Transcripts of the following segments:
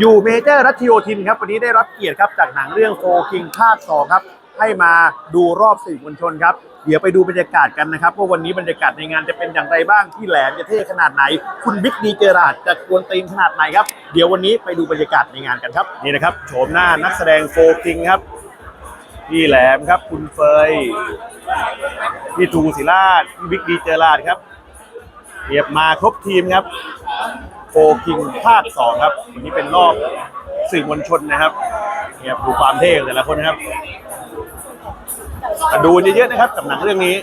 อยู่เมเจอร์รัชโยธินครับ วันนี้ได้รับเกียรติครับจากหนังเรื่องโฟคิงภาคสองครับ ให้มาดูรอบสื่อมวลชนครับ เดี๋ยวไปดูบรรยากาศกันนะครับ ว่าวันนี้บรรยากาศในงานจะเป็นอย่างไรบ้างที่แหลมจะเท่ขนาดไหน คุณบิ๊กดีเจอราดจะกวนตีนขนาดไหนครับ เดี๋ยววันนี้ไปดูบรรยากาศในงานกันครับ นี่นะครับโฉมหน้านักแสดงโฟคิงครับพี่แหลมครับ คุณเฟยพี่ทูศิราชพี่บิ๊กดีเจอราดครับเรียบมาครบทีมครับ โฟคิงภาคสองครับวันนี้เป็นรอบสื่อมวลชนนะครับเนี่ยดูความเท่ของแต่ละคนนะครับมาดูเยอะๆนะครับกับหนังเรื่องนี้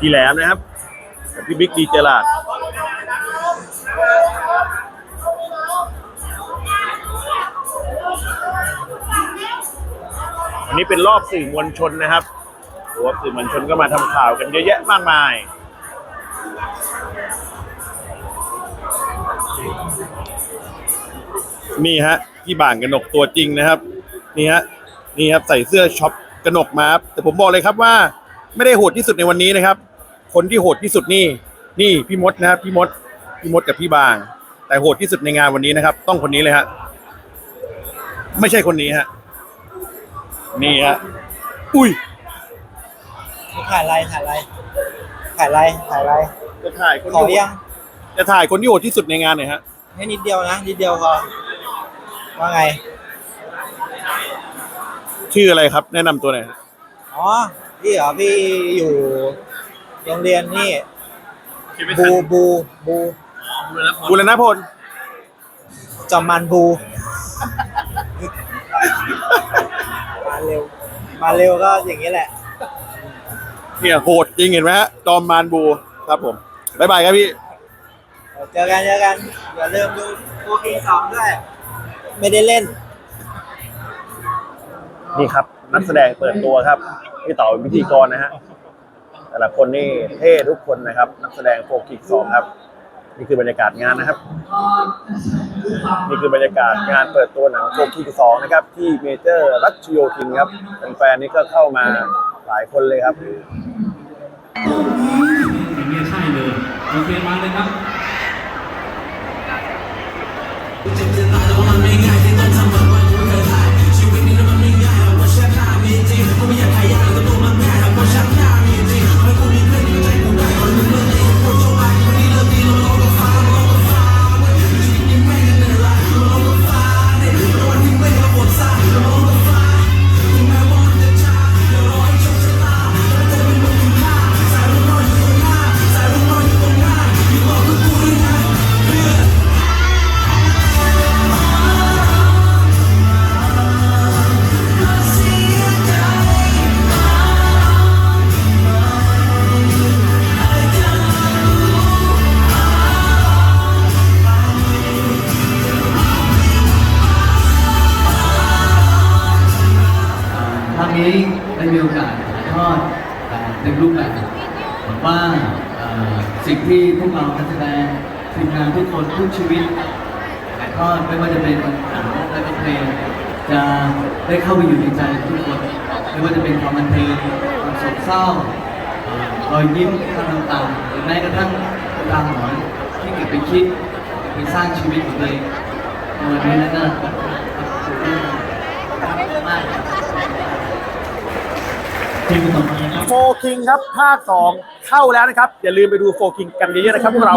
พี่แหลมนะครับกับพี่บิ๊กดีเจลาดวันนี้เป็นรอบสื่อมวลชนนะครับรอบสื่อมวลชนก็มาทำข่าวกันเยอะแยะมากมาย นี่ฮะพี่บ่างกนกตัวจริงนะครับ นี่ฮะนี่ครับใส่เสื้อช็อปกนกมาครับแต่ผมบอกเลยครับว่า ไม่ได้โหดที่สุดในวันนี้นะครับ คนที่โหดที่สุดนี่ นี่พี่มดนะครับพี่มดพี่มดกับพี่บาง แต่โหดที่สุดในงานวันนี้นะครับ ต้องคนนี้เลยฮะไม่ใช่คนนี้ฮะนี่ฮะอุ้ยถ่ายอะไรถ่ายอะไรถ่ายอะไรถ่ายอะไรจะถ่ายคนขอที่ยังจะถ่ายคนที่โหดที่สุดในงานหน่อยฮะ ให้นิดเดียวนะ นิดเดียวพอว่าไง ชื่ออะไรครับ แนะนำตัวหน่อยฮะอ๋อ พี่เหรอ พี่อยู่โรงเรียนนี่ บูบูบูบุรณพลจอมมันบู มาเร็ว มาเร็วก็อย่างนี้แหละ เนี่ยโหดจริงเห็นไหมฮะจอมมานบูครับผม บ๊ายบายครับพี่ เจอกันเจอกันอย่าลืมดูโอเคสองด้วย ไม่ได้เล่น นี่ครับ นักแสดงเปิดตัวครับพี่ต่อเป็นพิธีกรนะฮะแต่ละคนนี่เท่ทุกคนนะครับ นักแสดงโฟกิกสองครับ นี่คือบรรยากาศงานนะครับ นี่คือบรรยากาศงานเปิดตัวหนังโฟกิกสองนะครับ ที่เมเจอร์รัชโยธินครับแฟนๆนี่ก็เข้ามาหลายคนเลยครับอย่างนี้ใช่เลยโอเคมาเลยครับ ค ดเอ่อเต็มรูปแบบหวังว่าสิ่งที่พวกเรานักแสดงทีมงานทุกคนทุกชีวิตถ่ายทอดไม่ว่าจะเป็นหนังและก็เพลงจะได้เข้าไปอยู่ในใจทุกคนไม่ว่าจะเป็นความบันเทิงความโศกเศร้ารอยยิ้มทั้งต่างๆหรือแม้กระทั่งตามหมอนที่เก็บไปคิดไปสร้างชีวิตของตัวเองในวันนี้นะก็มากครับ ทีมต่อไปครับ โฟคิงครับภาคสองเข้าแล้วนะครับ อย่าลืมไปดูโฟคิงกันเยอะๆนะครับพวกเรา